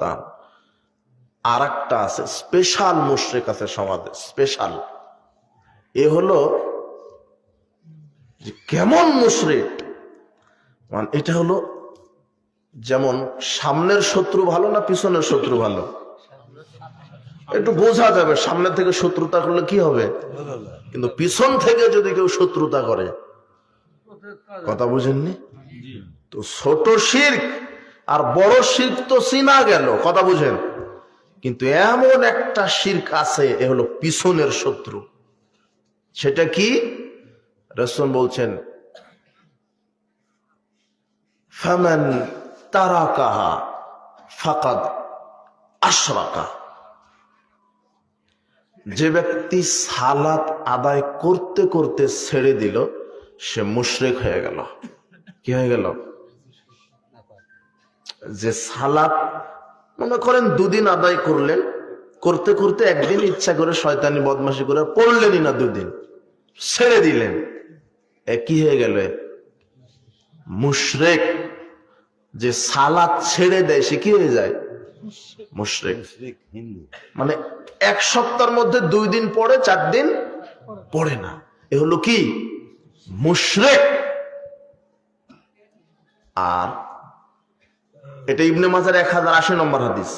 তা আর একটা আছে স্পেশাল মুশ্রেক আছে সমাজে স্পেশাল এ হলো যে কেমন মুশরিক? মানে এটা হলো যেমন সামনের শত্রু ভালো না পিছনের শত্রু ভালো? একটু বোঝা যাবে সামনে থেকে শত্রুতা করলে কি হবে? কিন্তু পিছন থেকে যদি কেউ শত্রুতা করে কথা বুঝেননি? তো ছোট শির্ক আর বড় শির্ক তো চিনা গেল, কথা বুঝেন। কিন্তু এমন একটা শির্ক আছে, এ হলো পিছনের শত্রু। সেটা কি? রসুন বলছেন, ফামান তারাকাহা ফাকাদ আশরাকা। যে ব্যক্তি সালাত আদায় করতে করতে ছেড়ে দিল, সে মুশরেক হয়ে গেল। কি হয়ে গেল? যে সালাত মনে করেন দুদিন আদায় করলেন করতে করতে একদিন ইচ্ছা করে শয়তানি বদমাশি করে পড়লেনই না দুদিন ছেড়ে দিলেন। কি হয়ে গেল? মুশরেক যে সালাত ছেড়ে দেয় সে কি হয়ে যায়? মুশরেক। মানে এক সপ্তাহের মধ্যে দুই দিন পড়ে চার দিন পড়ে না। এ হলো কি? মুশরেক। আর এটা ইবনে মাজার এক হাজার আশি নম্বর হাদিস।